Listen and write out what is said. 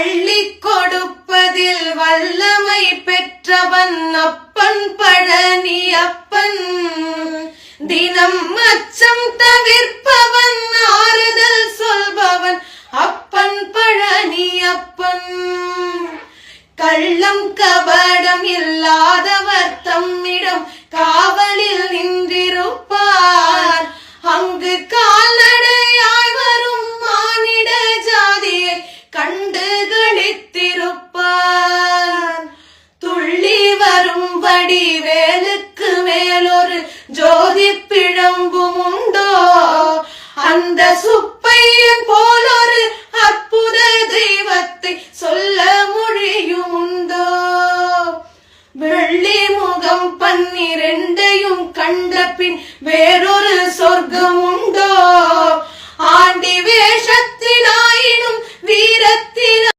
அள்ளி கொடுப்பதில் வல்லமை பெற்றவன் அப்பன் பழனி அப்பன். தினம் அச்சம் தவிர்ப்பவன் ஆறுதல் சொல்பவன் அப்பன் பழனி அப்பன். கள்ளம் கபடம் இல்லை வைத்திருப்பார் துள்ளி வரும் வடிவேலுக்கு மேலொரு ஜோதி பிழம்பும் உண்டோ அந்த சுப்பையன் போலொரு அற்புத தெய்வத்தை சொல்ல மொழியும் உண்டோ வெள்ளி முகம் பன்னிரெண்டையும் கண்ட பின் வேறொரு சொர்க்கமும்